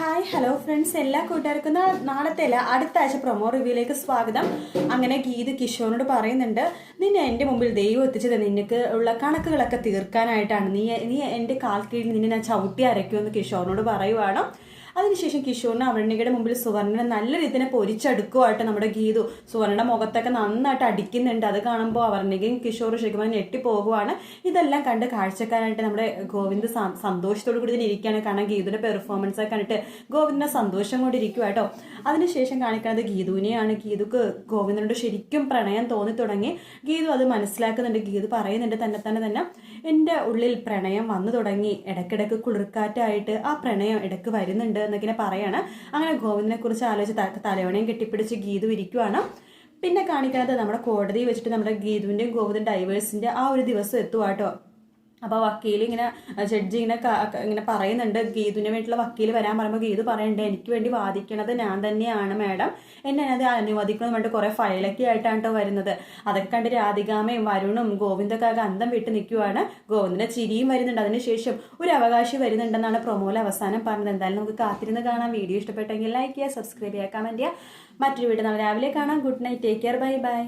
Hi hello friends എല്ലാ കൂട്ടുകാർക്കും നാളത്തെ അല്ല അടുത്ത ആഴ്ച പ്രൊമോ റിവ്യൂയിലേക്ക് സ്വാഗതം. അങ്ങനെ ഗീത് കിഷോറിനോട് പറയുന്നുണ്ട് നിന്നെ എന്റെ മുമ്പിൽ ദൈവം എത്തിച്ചത് നിനക്ക് ഉള്ള കണക്കുകളൊക്കെ തീർക്കാനായിട്ടാണ്. നീ നീ എന്റെ കാൽ കീഴിൽ നിന്നെ ഞാൻ ചവിട്ടി അരയ്ക്കുമെന്ന് കിഷോറിനോട് പറയുവാണ്. അതിനുശേഷം കിഷോറിന് അവരണികയുടെ മുമ്പിൽ സുവർണനെ നല്ല രീതിയിൽ പൊരിച്ചടുക്കുമായിട്ട് നമ്മുടെ ഗീതു സുവർണയുടെ മുഖത്തൊക്കെ നന്നായിട്ട് അടിക്കുന്നുണ്ട്. അത് കാണുമ്പോൾ അവർണികയും കിഷോറും ശരിക്കും ഞെട്ടിപ്പോകുവാണ്. ഇതെല്ലാം കണ്ട് കാഴ്ചക്കാരായിട്ട് നമ്മുടെ ഗോവിന്ദ് സന്തോഷത്തോടു കൂടി തന്നെ ഇരിക്കുകയാണ്. കാരണം ഗീതുവിന്റെ പെർഫോമൻസ് ഒക്കെ കണ്ടിട്ട് ഗോവിന്ദിനെ സന്തോഷം കൊണ്ട് ഇരിക്കുക കേട്ടോ. അതിനുശേഷം കാണിക്കുന്നത് ഗീതുവിനെയാണ്. ഗീതുക്ക് ഗോവിന്ദനോട് ശരിക്കും പ്രണയം തോന്നി തുടങ്ങി. ഗീതു അത് മനസ്സിലാക്കുന്നുണ്ട്. ഗീതു പറയുന്നുണ്ട് തന്നെ തന്നെ തന്നെ. എന്റെ ഉള്ളിൽ പ്രണയം വന്നു തുടങ്ങി. ഇടയ്ക്കിടയ്ക്ക് കുളിർക്കാറ്റായിട്ട് ആ പ്രണയം ഇടയ്ക്ക് വരുന്നുണ്ട്. എന്നൊക്കെ പറയാണ്. അങ്ങനെ ഗോവിന്ദനെ കുറിച്ച് ആലോചിച്ച് തലവണയും കെട്ടിപ്പിടിച്ച് ഗീതു ഇരിക്കുവാണ്. പിന്നെ കാണിക്കുന്നത് നമ്മുടെ കോടതി വെച്ചിട്ട് നമ്മുടെ ഗീതുവിന്റെയും ഗോവിന്ദൻ ഡൈവേഴ്സിന്റെ ആ ഒരു ദിവസം എത്തുവാട്ടോ. അപ്പോൾ വക്കീൽ ഇങ്ങനെ ജഡ്ജി ഇങ്ങനെ ഇങ്ങനെ പറയുന്നുണ്ട് ഗീതുവിന് വേണ്ടിയിട്ടുള്ള വക്കീൽ വരാൻ പറയുമ്പോൾ ഗീതു പറയണ്ടേ എനിക്ക് വേണ്ടി വാദിക്കണത് ഞാൻ തന്നെയാണ് മാഡം. എന്നെ അത് അനുവദിക്കണമെന്ന് വേണ്ടി കുറേ ഫയലൊക്കെ ആയിട്ടാണ് കേട്ടോ വരുന്നത്. അതൊക്കെ കണ്ട് രാധികാമയും വരുണും ഗോവിന്ദൊക്കെ അന്തം വിട്ട് നിൽക്കുവാണ് ഗോവിന്ദിന്റെ ചിരിയും വരുന്നുണ്ട്. അതിനുശേഷം ഒരു അവകാശി വരുന്നുണ്ടെന്നാണ് പ്രൊമോയിൽ അവസാനം പറഞ്ഞത്. എന്തായാലും നമുക്ക് കാത്തിരുന്ന് കാണാം. വീഡിയോ ഇഷ്ടപ്പെട്ടെങ്കിൽ ലൈക്ക് ചെയ്യുക സബ്സ്ക്രൈബ് ചെയ്യുക കമന്റ് ചെയ്യുക. മറ്റൊരു വീഡിയോ നാളെ രാവിലെ കാണാം. Good night. Take care. Bye bye.